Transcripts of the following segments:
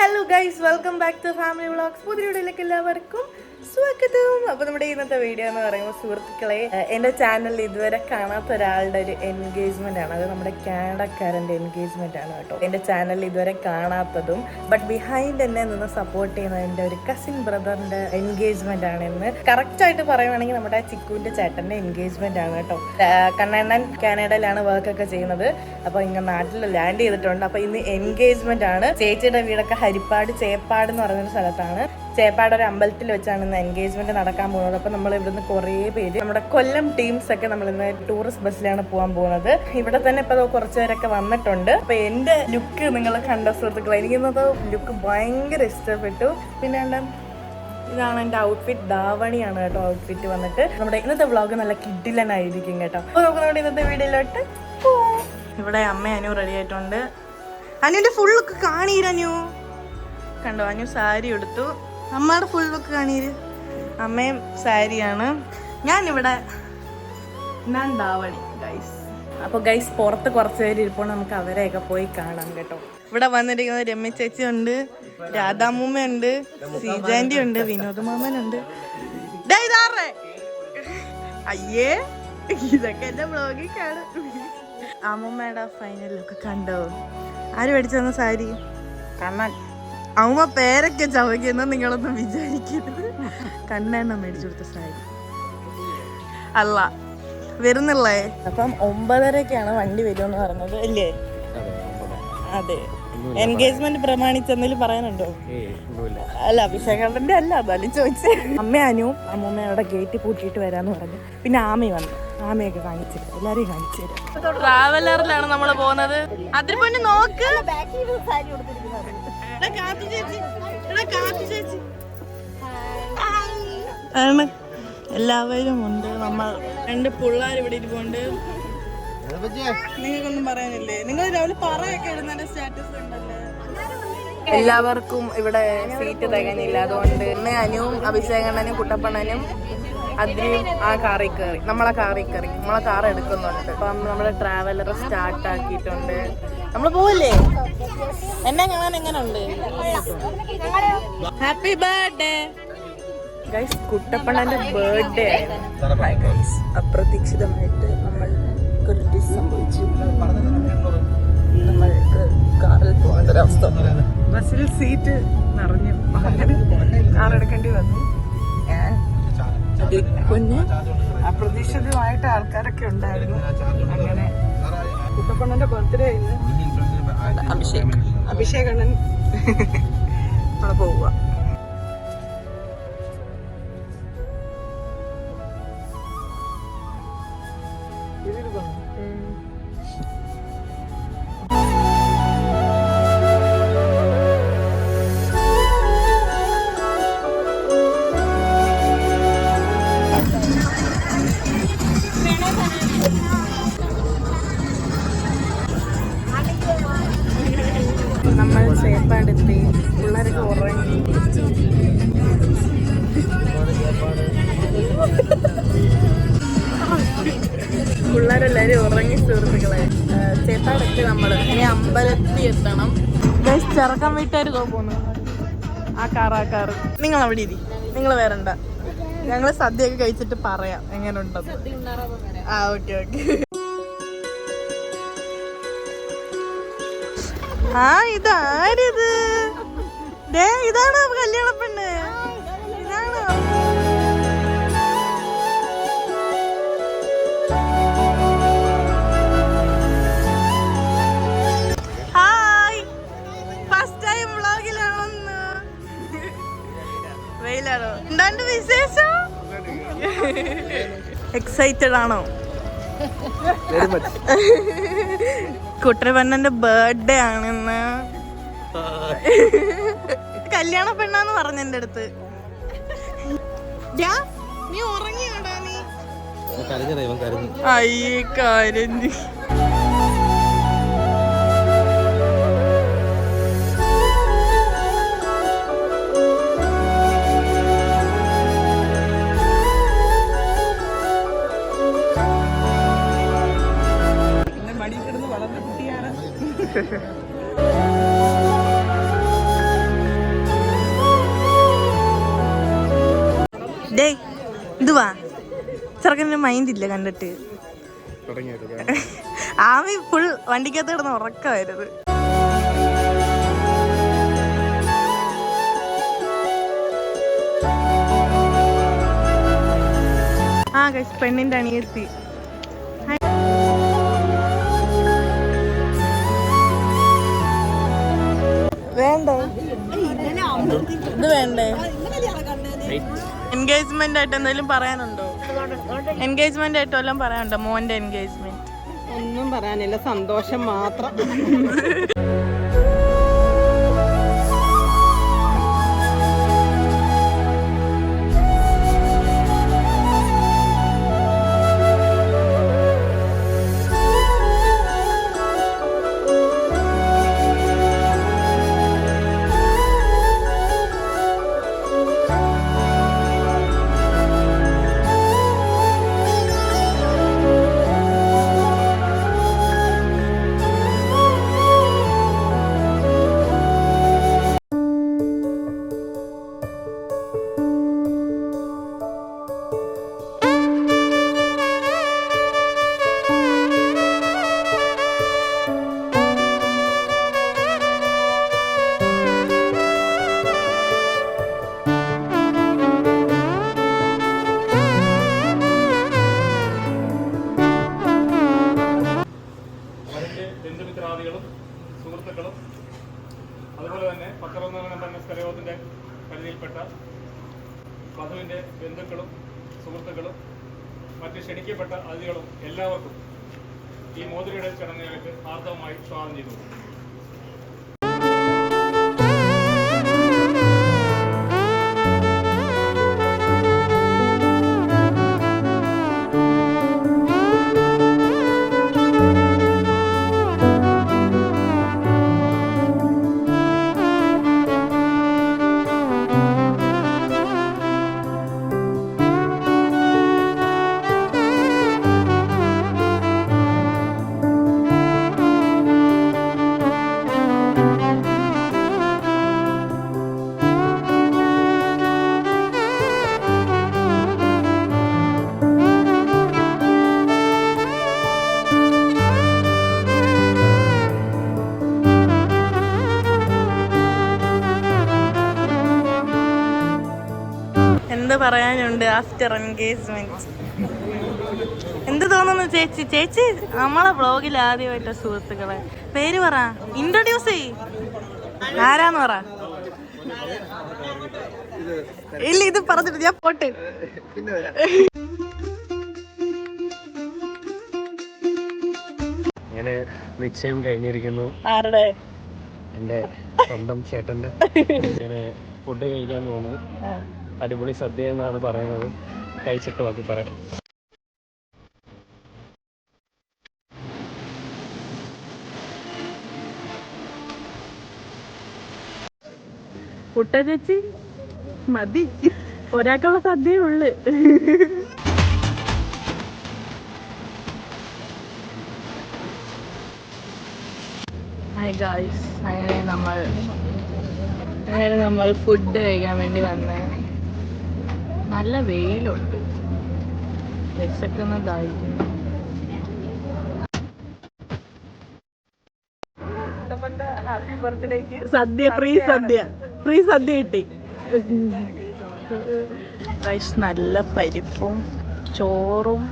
Hello guys welcome back to family vlogs പുതിയ എല്ലാവർക്കും സ്വാഗതം. അപ്പോൾ നമ്മുടെ ഇന്നത്തെ വീഡിയോ എന്ന് പറയുമ്പോൾ സുഹൃത്തുക്കളെ എന്റെ ചാനലിൽ ഇതുവരെ കാണാത്ത ഒരാളുടെ ഒരു എൻഗേജ്മെന്റ് ആണ്. അത് നമ്മുടെ കാനഡക്കാരന്റെ എൻഗേജ്മെന്റ് ആണ് കേട്ടോ. എന്റെ ചാനലിൽ ഇതുവരെ കാണാത്തതും ബട്ട് ബിഹൈൻഡ് എന്നെ നിന്ന് സപ്പോർട്ട് ചെയ്യുന്ന എന്റെ ഒരു കസിൻ ബ്രദറിന്റെ എൻഗേജ്മെന്റ് ആണ് എന്ന് കറക്റ്റ് ആയിട്ട് പറയുവാണെങ്കിൽ നമ്മുടെ ചിക്കുവിന്റെ ചേട്ടന്റെ എൻഗേജ്മെന്റ് ആണ് കേട്ടോ. കണ്ണണ്ണൻ കാനഡയിലാണ് വർക്ക് ഒക്കെ ചെയ്യുന്നത്. അപ്പോൾ ഇങ്ങനെ നാട്ടിൽ ലാൻഡ് ചെയ്തിട്ടുണ്ട്. അപ്പോൾ ഇന്ന് എൻഗേജ്മെന്റ് ആണ്. ചേച്ചിയുടെ വീടൊക്കെ ഹരിപ്പാട് ചേപ്പാട് എന്ന് പറയുന്ന സ്ഥലത്താണ്. ചേപ്പാട് ഒരു അമ്പലത്തിൽ വെച്ചാണ് ഇന്ന് എൻഗേജ്മെന്റ് നടക്കാൻ പോകുന്നത്. അപ്പോൾ നമ്മൾ ഇവിടുന്ന് കുറേ പേര് നമ്മുടെ കൊല്ലം ടീംസ് ഒക്കെ നമ്മൾ ഇന്ന് ടൂറിസ്റ്റ് ബസ്സിലാണ് പോകാൻ പോകുന്നത്. ഇവിടെ തന്നെ ഇപ്പോൾ കുറച്ച് പേരൊക്കെ വന്നിട്ടുണ്ട്. അപ്പോൾ എന്റെ ലുക്ക് നിങ്ങൾ കണ്ട സുഹൃത്തുക്കളെ എനിക്ക് ഇന്നത്തെ ലുക്ക് ഭയങ്കര ഇഷ്ടപ്പെട്ടു. പിന്നെ ഇതാണ് എന്റെ ഔട്ട്ഫിറ്റ് ദാവണിയാണ് കേട്ടോ ഔട്ട്ഫിറ്റ് വന്നിട്ട്. നമ്മുടെ ഇന്നത്തെ വ്ളോഗ് നല്ല കിഡിലനായിരിക്കും കേട്ടോ. അപ്പോൾ നമുക്ക് നമ്മുടെ ഇന്നത്തെ വീഡിയോയിലോട്ട് പോവാം. ഇവിടെ അമ്മ അനു റെഡി ആയിട്ടുണ്ട്. അനുവിന്റെ ഫുൾ കാണീരനു കാണീര് കണ്ടോ അനു സാരി എടുത്തു അമ്മയുടെ ഫുൾ ലുക്ക് കാണീര് അമ്മയും സാരിയാണ്. ഞാനിവിടെ ഞാൻ ദാവണി ഗൈസ് അപ്പോൾ ഗൈസ് പുറത്ത് കുറച്ച് പേര് ഇരിപ്പോൾ നമുക്ക് അവരെയൊക്കെ പോയി കാണാം കേട്ടോ. ഇവിടെ വന്നിരിക്കുന്നത് രമ്യ ചേച്ചി ഉണ്ട് രാധാമൂമ്മയുണ്ട് ഉണ്ട് ശ്രീജാന്റി ഉണ്ട് വിനോദ് മാമനുണ്ട് അയ്യേ ഇതൊക്കെ എന്റെ ബ്ലോഗിൽ കാണും അമ്മൂമ്മയുടെ ഫൈനലൊക്കെ ലുക്ക് കണ്ടോ? ആര് മേടിച്ചു തന്ന സാരി? കണ്ണൻ. അമ്മ പേരൊക്കെ ചവയ്ക്കുന്ന നിങ്ങളൊന്നും വിചാരിക്കരുത്. കണ്ണെണ്ണ മേടിച്ചു കൊടുത്ത സാരി. അല്ല വരുന്നില്ലേ? അപ്പം ഒമ്പതരക്കാണ് വണ്ടി വരുമെന്ന് പറഞ്ഞത് അല്ലേ? അതെ എൻഗേജ്മെന്റ് പ്രമാണിച്ച് എന്തെങ്കിലും പറയാനുണ്ടോ? അല്ല അഭിഷേകന്റെ അല്ല അതാലും ചോദിച്ചേ അമ്മ അനു അമ്മൂമ്മ അവിടെ ഗേറ്റ് പൂട്ടിയിട്ട് വരാന്ന് പറഞ്ഞു. പിന്നെ ആമി വന്നു. ആമയൊക്കെ കാണിച്ചു തരാം എല്ലാരെയും കാണിച്ചു തരാം ട്രാവലറിലാണ് നമ്മൾ പോകുന്നത് അതിന് മുന്നേ നോക്ക് ആണ്. എല്ലാവരും ഉണ്ട്. നമ്മൾ രണ്ട് പിള്ളേർ ഇവിടെ ഇരിപ്പുണ്ട്. നിങ്ങൾക്കൊന്നും പറയാനില്ലേ? നിങ്ങൾ രാവിലെ പറയൊക്കെ ഇടുന്നതിന്റെ സ്റ്റാറ്റസ് ഉണ്ടല്ലേ. എല്ലാവർക്കും ഇവിടെ സീറ്റ് തികഞ്ഞില്ല. അതുകൊണ്ട് അമ്മ അനുവും അഭിഷേകണ്ണനും കുട്ടപ്പണ്ണനും അതിനും ആ കാറിൽ കയറി. നമ്മളെ കാറിൽ കയറി. നമ്മളെ കാർ എടുക്കുന്നുണ്ട്. അപ്പം നമ്മുടെ ട്രാവലർ സ്റ്റാർട്ട് ആക്കിയിട്ടുണ്ട്. നമ്മൾ പോവല്ലേ? എന്നെ കാണാൻ എങ്ങനെയുണ്ട് ഹാപ്പി ബർത്ത്ഡേ ഗൈസ് കുട്ടപ്പണ്ണന്റെ ബർത്ത്ഡേ ഗൈസ് അപ്രതീക്ഷിതമായിട്ട് നമ്മൾ സംഭവിച്ചു. നമ്മൾക്ക് കാറിൽ പോകേണ്ട ഒരവസ്ഥ ബസ്സിൽ സീറ്റ് നിറഞ്ഞു. കാർ എടുക്കേണ്ടി വന്നു. കുഞ്ഞ്. അപ്രതീക്ഷിതമായിട്ട് ആൾക്കാരൊക്കെ ഉണ്ടായിരുന്നു. അങ്ങനെ. കുട്ടപ്പണ്ണന്റെ ബർത്ത്ഡേ ഇന്ന് അഭിഷേക്. അഭിഷേക് അണ്ണൻ അവിടെ പോവുക. നമ്മൾ ചെറുക്കം വീട്ടുകാർ പോകുന്നു ആ കാർ ആ കാർ നിങ്ങൾ അവിടെ ഇരി നിങ്ങൾ വരണ്ട ഞങ്ങൾ സദ്യയൊക്കെ കഴിച്ചിട്ട് പറയാം എങ്ങനെ ഉണ്ടെന്ന് ആ ഓക്കെ ഓക്കെ ആ ഇതാരിത്? ഇതാണോ കല്യാണ പെണ്ണ്. എന്താണ്ട് വിശേഷം? എക്സൈറ്റഡ് ആണോ? കുട്ടരപ്പന്നന്റെ ബർത്ത്ഡേ ആണെന്ന്. കല്യാണ പെണ്ണാന്ന് പറഞ്ഞ എന്റെ അടുത്ത്. നീ ഉറങ്ങിയോടാ നീ? അയ്യേ കരഞ്ഞു. ചെറുക്കന്റെ മൈൻഡ് ഇല്ല കണ്ടിട്ട്. ആമി ഫുൾ വണ്ടിക്കകത്ത് കിടന്ന് ഉറക്കമായിരുന്നു. ആ ഗൈസ് പെണ്ണിന്റെ അണിയെത്തി വേണ്ടേ? ഇത് വേണ്ടേ? എൻഗേജ്മെന്റ് ആയിട്ട് എന്തെങ്കിലും പറയാനുണ്ടോ? എൻഗേജ്മെന്റ് ആയിട്ട് വല്ലതും പറയാനുണ്ടോ? മോന്റെ എൻഗേജ്മെന്റ് ഒന്നും പറയാനില്ല. സന്തോഷം മാത്രം. അവരുടെ ബന്ധുമിത്രാദികളും സുഹൃത്തുക്കളും അതുപോലെ തന്നെ പത്രബന്ധങ്ങൾ എന്ന സ്ഥലയോഗത്തിന്റെ പരിധിയിൽപ്പെട്ട വധുവിന്റെ ബന്ധുക്കളും സുഹൃത്തുക്കളും മറ്റ് ക്ഷണിക്കപ്പെട്ട അതിഥികളും എല്ലാവർക്കും ഈ മോതിരയുടെ ചടങ്ങുകൾക്ക് ആർദ്രമായി സ്വാഗതം ചെയ്തു ആഫ്റ്റർ എൻഗേജ്മെന്റ് എന്ത് തോന്നുന്നു ചേച്ചി? ചേച്ചി നമ്മളെ ബ്ലോഗിൽ ആദ്യമായിട്ട് സുഹൃത്തുക്കളെ. പേര് പറ. ഇൻട്രൊഡ്യൂസ് ചെയ് ആരാന്ന് പറ. ഇല്ല ഇത് പറഞ്ഞിട്ട് ഞാൻ പോട്ട്. ഇങ്ങനെ നിശ്ചയം കഴിഞ്ഞിരിക്കുന്നു. ആരുടെ? എന്റെ സ്വന്തം ചേട്ടന്റെ ഇങ്ങനെ ഫുഡ് കഴിക്കാൻ പോകുന്നു അടിപൊളി സദ്യ എന്നാണ് പറയുന്നത്. കഴിച്ചിട്ട് ബാക്കി പറയാം. പുട്ട ചേച്ചി മതി. ഒരാൾക്കുള്ള സദ്യയേ ഉള്ളു. ഹായ് ഗായ്സ് അങ്ങനെ നമ്മൾ അങ്ങനെ നമ്മൾ ഫുഡ് കഴിക്കാൻ വേണ്ടി വന്നേ. നല്ല വെയിലുണ്ട്. രസക്കുന്നതായിരിക്കും സദ്യ ഫ്രീ സദ്യ. ഫ്രീ സദ്യ കിട്ടി. നല്ല പരിപ്പും ചോറും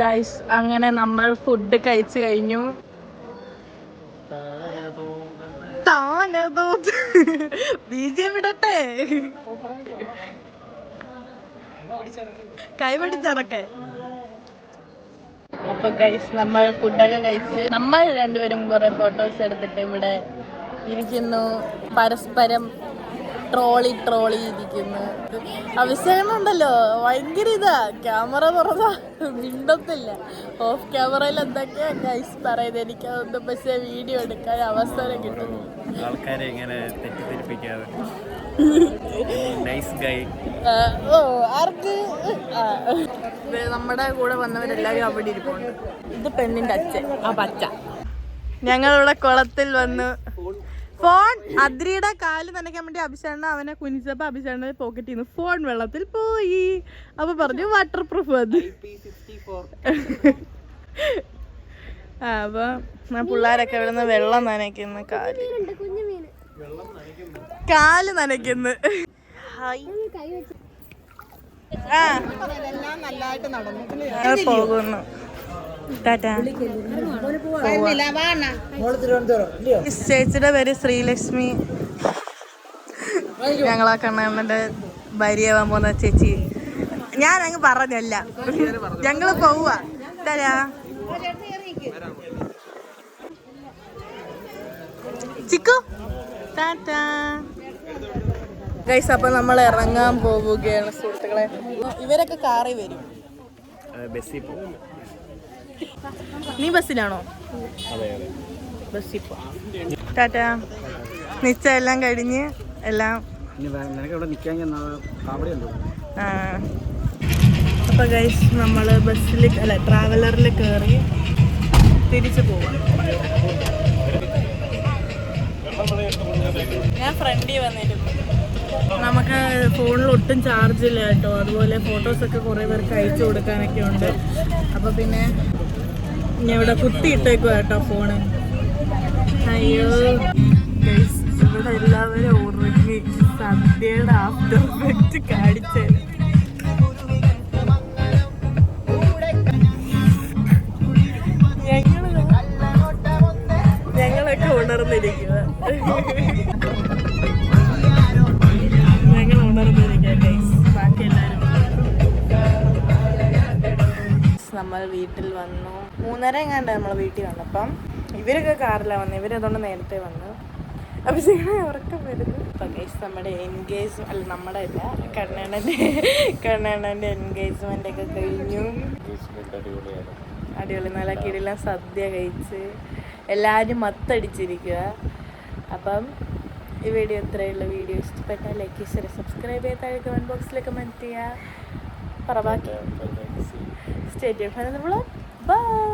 ഗൈസ് അങ്ങനെ നമ്മൾ ഫുഡ് കഴിച്ചു കഴിഞ്ഞു. താനതോ ബീജം ഇടട്ടെ. കൈപിടിച്ചടക്കെ അപ്പൊ ഗൈസ് നമ്മൾ ഫുഡൊക്കെ കഴിച്ച് നമ്മൾ രണ്ടുപേരും കുറെ ഫോട്ടോസ് എടുത്തിട്ട് ഇവിടെ ഇരിക്കുന്നു. പരസ്പരം ട്രോളി ട്രോളി ഇരിക്കുന്നു. അഭിഷേകം ഉണ്ടല്ലോ ഭയങ്കര ഇതാ. ക്യാമറ തുറന്നാ മിണ്ടത്തില്ല. ഓഫ് ക്യാമറയിൽ എന്തൊക്കെയാ ഗൈസ് പറയുന്നത്? എനിക്ക് അതൊന്ന് പക്ഷേ വീഡിയോ എടുക്കാൻ അവസരം കിട്ടുന്നു ആൾക്കാരെ ഇങ്ങനെ തെറ്റിദ്ധരിപ്പിക്കാതെ. നൈസ് ഗൈ ഓ ആർക്ക്? നമ്മുടെ കൂടെ വന്നവരെല്ലാരും അവിടെ ഇരിപ്പുണ്ട്. ഇത് പെണ്ണിന്റെ അച്ഛൻ. ആ പച്ച. ഞങ്ങളിവിടെ കുളത്തിൽ വന്നു ഫോൺ. അദ്രിയുടെ കാൽ നനയ്ക്കാൻ വേണ്ടി അഭിഷേണ അവനെ കുനിച്ചപ്പോ അഭിഷേണ പോക്കറ്റിൽ നിന്ന് ഫോൺ വെള്ളത്തിൽ പോയി. അപ്പൊ പറഞ്ഞു വാട്ടർ പ്രൂഫ് അത് അപ്പൊ പിള്ളേരൊക്കെ ഇവിടുന്ന് വെള്ളം നനയ്ക്കുന്നു കാൽ കാൽ നനയ്ക്കുന്നു. പോകുന്നു. ചേച്ചിയുടെ പേര് ശ്രീലക്ഷ്മി. ഞങ്ങളാ കണ്ണന്റെ ഭാര്യയാവാൻ പോകുന്ന ചേച്ചി. ഞാൻ അങ്ങ് പറഞ്ഞല്ല. ഞങ്ങൾ പോവാ തരാ ചിക്കു. ടാറ്റാ. ഗൈസ് അപ്പൊ നമ്മൾ ഇറങ്ങാൻ പോവുകയാണ് സുഹൃത്തുക്കളെ. ഇവരൊക്കെ കാറി വരും. നീ ബസ്സിലാണോ? അതെ അതെ ബസ്സിൽ പോവാം ടാറ്റാ. നിശ്ചയം എല്ലാം കഴിഞ്ഞ് എല്ലാം. അപ്പൊ ഗൈസ് നമ്മൾ ബസ്സിൽ അല്ല ട്രാവലറിൽ കയറി തിരിച്ചു പോവാം. ഞാൻ ഫ്രണ്ടിൽ വന്നിരുന്നു. നമുക്ക് ഫോണിൽ ഒട്ടും ചാർജ് ഇല്ല കേട്ടോ. അതുപോലെ ഫോട്ടോസൊക്കെ കുറേ പേർക്ക് അയച്ചു കൊടുക്കാനൊക്കെ ഉണ്ട്. അപ്പോൾ പിന്നെ ഞാൻ ഇവിടെ കുത്തിയിട്ടേക്കുക കേട്ടോ ഫോണ്. അയ്യോ. ഇവിടെ എല്ലാവരും ഉറങ്ങി. സദ്യയുടെ ആഫ്റ്റർ എഫക്റ്റ് കാണിച്ചത് ഉണർന്നിരിക്കുക ഞങ്ങൾ ഉണർന്നിരിക്കുക ബാക്കി എല്ലാവരും. നമ്മൾ വീട്ടിൽ വന്നു. മൂന്നര എങ്ങാണ്ട് നമ്മൾ വീട്ടിൽ വന്നപ്പം ഇവരൊക്കെ കാറിലാണ് വന്നത് ഇവരതുകൊണ്ട് നേരത്തെ വന്നു. അപ്പം ഞങ്ങളെ ഉറക്കം വരുന്നു. അപ്പം ഗൈസ് നമ്മുടെ എൻഗേജ് അല്ല നമ്മുടെ അല്ല കണ്ണണ്ണന്റെ കണ്ണണ്ണന്റെ എൻഗേജ്മെന്റ് ഒക്കെ കഴിഞ്ഞു. അടിപൊളി. നല്ല കിടിലം സദ്യ കഴിച്ച് എല്ലാവരും മത്തടിച്ചിരിക്കുക അപ്പം ഈ വീഡിയോ ഇത്രയുള്ള. വീഡിയോ ഇഷ്ടപ്പെട്ടാൽ ലൈക്ക് ഷെയർ സബ്സ്ക്രൈബ് ചെയ്ത് താഴെ കമന്റ് ബോക്സിൽ കമന്റ് ചെയ്യുക. പറ ബാക്കി. State by